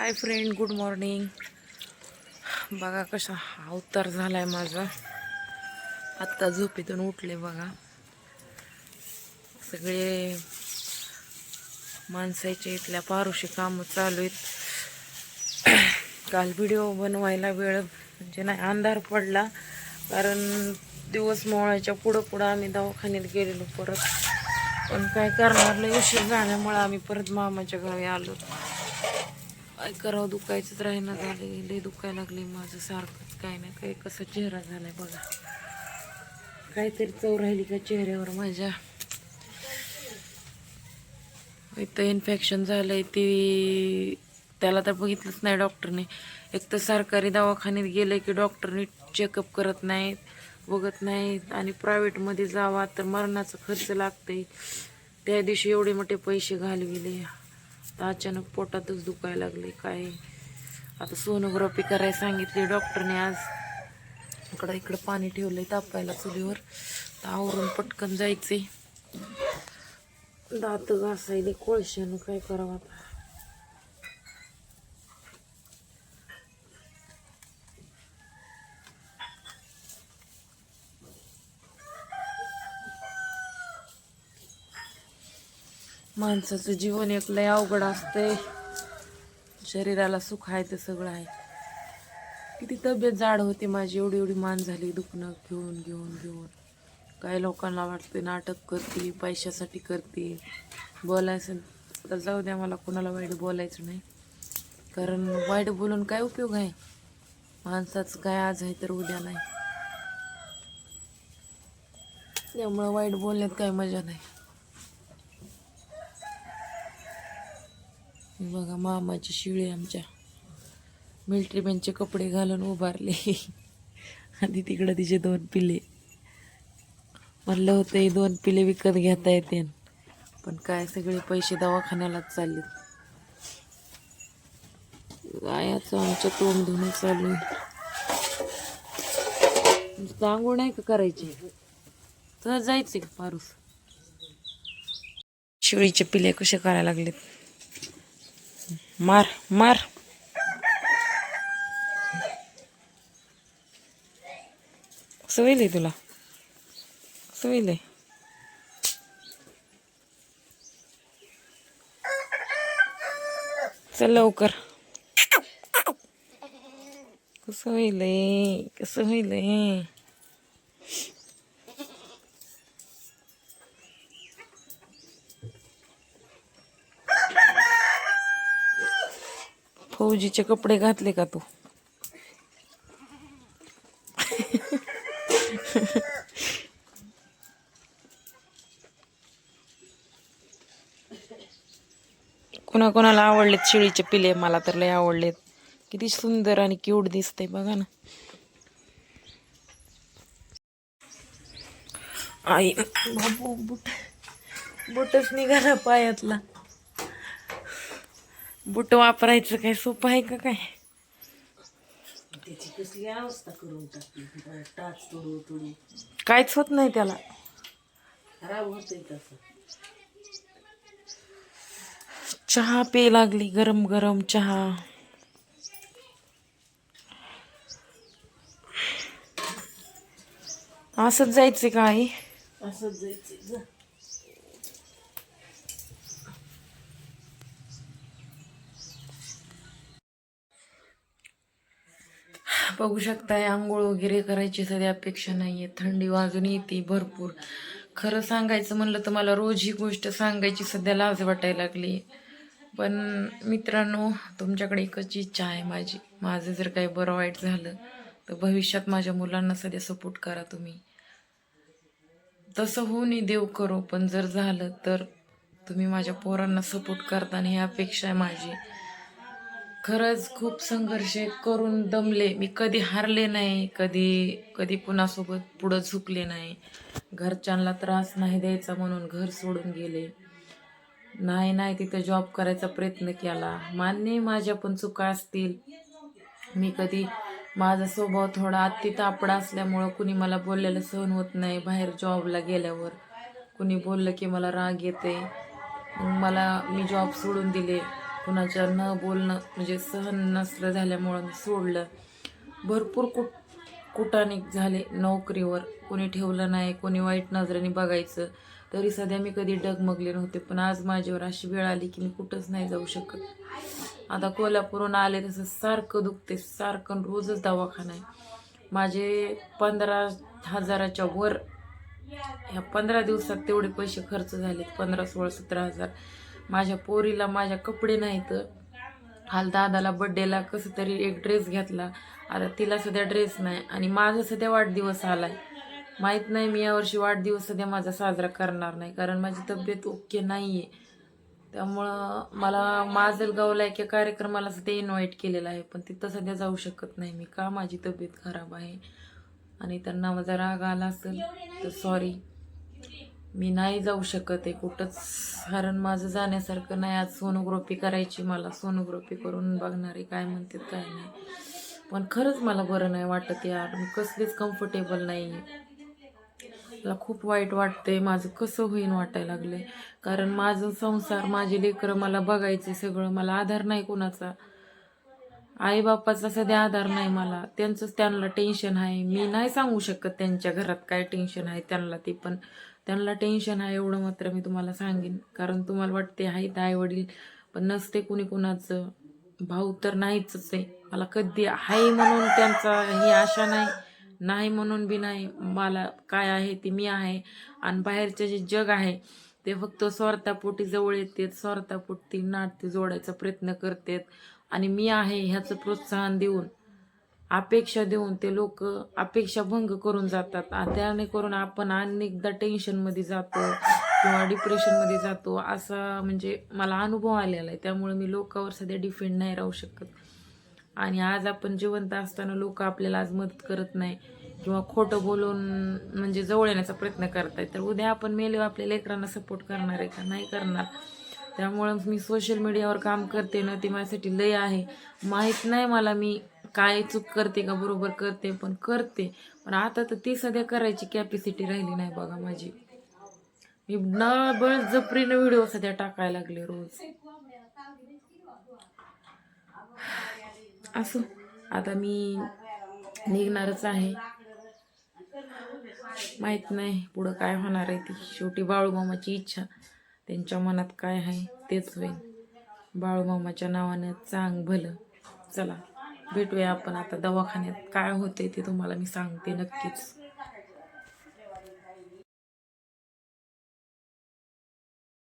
Hi friend good morning बघा कसा हा अवतार आहे माझा. आत्ता झोपेतून उठले बघा. सगळे माणसाच्या इथल्या पारुशी कामं चालू आहेत. काल व्हिडिओ बनवायला वेळ म्हणजे नाही अंधार पडला. कारण दिवस मोळाच्या पुढं पुढं आम्ही दवाखान्यात गेलेलो परत. पण काय करणार नाही उशीर झाल्यामुळं आम्ही परत मामाच्या गावी आलो. काय करावं दुखायचंच राहीना झाले लय दुखायला लागले माझं सारखंच काय ना काय कसा चेहरा झालाय बघा. काहीतरी चव राहिली का चेहऱ्यावर माझ्या. इथं इन्फेक्शन झालंय ती त्याला तर बघितलंच नाही डॉक्टरने एक तर सरकारी दवाखान्यात गेलं की डॉक्टरनी चेकअप करत नाहीत बघत नाहीत. आणि प्रायव्हेटमध्ये जावा तर मरणाचा खर्च लागतंय. त्या दिवशी एवढे मोठे पैसे घालविले. आता अचानक पोटातच दुखायला लागले काय? आता सोनोग्राफी करायला सांगितली डॉक्टरने आज. इकडं इकडं पाणी ठेवलंय तापायला चुलीवर. तर आवरून पटकन जायचे दात घासायले कोळशानं काय करावं आता? माणसाचं जीवन एक लय अवघड असतंय. शरीराला सुख आहे ते सगळं आहे. किती तब्येत जाड होती माझी एवढी एवढी मान झाली दुखणं घेऊन घेऊन घेऊन. काही लोकांना वाटते नाटक करते पैशासाठी करते. बोलायचं तर जाऊ द्या मला कोणाला वाईट बोलायचं नाही. कारण वाईट बोलून काय उपयोग आहे? माणसाचं काय आज आहे तर उद्या नाही. त्यामुळं वाईट बोलण्यात काही मजा नाही. बघा मामाची शिळे आमच्या. मिल्ट्री मॅनचे कपडे घालून उभारले. आणि तिकडं तिचे दोन पिले. म्हणलं होतं हे दोन पिले विकत घेता येते. पण काय सगळे पैसे दवाखान्यालाच चालले गायाचं आमच्या तोंड धुणं चालू आंघोळ नाही का करायची? तर जायचे का पारूस? शिळीचे पिले कसे करायला लागलेत? मार मार. कसं होईल तुला. कसं होईल चल लवकर. कसं होईल कसं होईल फौजीचे कपडे घातले का तू? कोणाकोणाला आवडलेत शिळीचे पिले? मला तर लय आवडलेत. किती सुंदर आणि क्यूट दिसते बघा ना. आई बाबू बुट बुटच निघाला पायातला. बुट वापरायचं काय? सोपं आहे का काय? त्याची कसली अवस्था करून टाकली टाच तोडू तोडू काहीच होत नाही त्याला. खराब होतंय तसं. चहा पे लागली गरम गरम चहा. असंच जायचं का आई? असंच जायचं जा बघू शकताय आंघोळ वगैरे करायची सध्या अपेक्षा नाहीये. थंडी वाजून येते भरपूर. खरं सांगायचं म्हणलं तर मला रोज ही गोष्ट सांगायची सध्या लाज वाटायला लागली पण मित्रांनो तुमच्याकडे एकच इच्छा आहे माझी. माझं जर काही बरं वाईट झालं तर भविष्यात माझ्या मुलांना सध्या सपोर्ट करा तुम्ही. तसं होऊ नये देव करो पण जर झालं तर तुम्ही माझ्या पोरांना सपोर्ट करताना ही अपेक्षा आहे माझी. खरंच खूप संघर्ष करून दमले. मी कधी हारले नाही कधी कधी कुणासोबत पुढं झुकले नाही. घरच्यांना त्रास नाही द्यायचा म्हणून घर सोडून गेले. नाही नाही तिथं जॉब करायचा प्रयत्न केला. मान्य माझ्या पण चुका असतील. मी कधी माझा स्वभाव थोडा अति तापडा असल्यामुळं कुणी मला बोललेलं सहन होत नाही बाहेर जॉबला गेल्यावर. कुणी बोललं की मला राग येते. मला मी जॉब सोडून दिले. कुणाच्या न बोलणं म्हणजे सहन नसलं झाल्यामुळं मी सोडलं. भरपूर कुट कुटाणिक झाले नोकरीवर. कोणी ठेवलं नाही कोणी वाईट नजरेने बघायचं. तरी सध्या मी कधी डगमगले नव्हते पण आज माझ्यावर अशी वेळ आली की मी कुठंच नाही जाऊ शकत. आता कोल्हापूरहून आले तसं सारखं दुखते सारखं रोजच दवाखाना आहे. माझे पंधरा हजाराच्या वर ह्या पंधरा दिवसात तेवढे पैसे खर्च झालेत पंधरा सोळा सतरा हजार. माझ्या पोरीला माझ्या कपडे नाहीत. हाल दादाला बड्डेला कसं तरी एक ड्रेस घेतला. आता तिला सध्या ड्रेस नाही आणि माझा सध्या वाढदिवस आलाय. माहीत नाही मी यावर्षी वाढदिवस सध्या माझा साजरा करणार नाही कारण माझी तब्येत ओके नाही आहे त्यामुळं मला माजलगावला एका कार्यक्रमाला सध्या इन्व्हाइट केलेलं आहे पण तिथं सध्या जाऊ शकत नाही मी. का माझी तब्येत खराब आहे? आणि त्यांना माझा राग आला असेल तर सॉरी मी नाही जाऊ शकत आहे. कुठंच. कारण माझं जाण्यासारखं नाही. आज सोनोग्राफी करायची मला. सोनोग्राफी करून बघणार आहे. काय म्हणतात काय नाही. पण खरंच मला बरं नाही वाटत यार. मी कसलीच कम्फर्टेबल नाही आहे. मला खूप वाईट वाटते माझं कसं होईन वाटायला लागले कारण माझं संसार माझी लेकरं मला बघायचे सगळं. मला आधार नाही कोणाचा. आईबापाचा सध्या आधार नाही मला. त्यांचंच त्यांना टेन्शन आहे. मी नाही सांगू शकत त्यांच्या घरात काय टेन्शन आहे. त्यांना ते पण त्यांना टेन्शन आहे एवढं मात्र मी तुम्हाला सांगेन. कारण तुम्हाला वाटते आहेत आई वडील पण नसते कुणी कुणाचं. भाऊ तर नाहीच आहे. मला कधी आहे म्हणून त्यांचा ही आशा नाही नाही म्हणून बी नाही. मला काय आहे ते मी आहे. आणि बाहेरचे जे जग आहे ते फक्त स्वार्थापोटी जवळ येतात. स्वार्थापोटी नाट्य जोडायचा प्रयत्न करतात. आणि मी आहे ह्याचं प्रोत्साहन देऊन अपेक्षा देऊन ते लोक अपेक्षा भंग करून जातात. त्याने करून आपण अनेकदा टेन्शनमध्ये जातो किंवा डिप्रेशनमध्ये जातो. असा म्हणजे मला अनुभव आलेला आहे. त्यामुळे मी लोकांवर सध्या डिफेंड नाही राहू शकत. आणि आज आपण जिवंत असताना लोक आपल्याला आज मदत करत नाही किंवा खोटं बोलून म्हणजे जवळ येण्याचा प्रयत्न करतायत. तर उद्या आपण मेले आपल्या लेकरांना सपोर्ट करणार आहे का? नाही करणार. त्यामुळं मी सोशल मीडियावर काम करते ना ते माझ्यासाठी लय आहे. माहीत नाही मला मी काय चूक करते का बरोबर करते पण करते. पण आता तर ती सध्या करायची कॅपॅसिटी राहिली नाही बघा माझी. मी न बळजबरीनं व्हिडिओ सध्या टाकायला लागले रोज. असो. आता मी निघणारच आहे. माहीत नाही पुढं काय होणार आहे ती. शेवटी बाळूमामाची इच्छा. त्यांच्या मनात काय आहे तेच होईल. बाळूमामाच्या नावानं चांग भलं. चला. भेटूया आपण आता दवाखान्यात. काय होते ते तुम्हाला मी सांगते नक्कीच.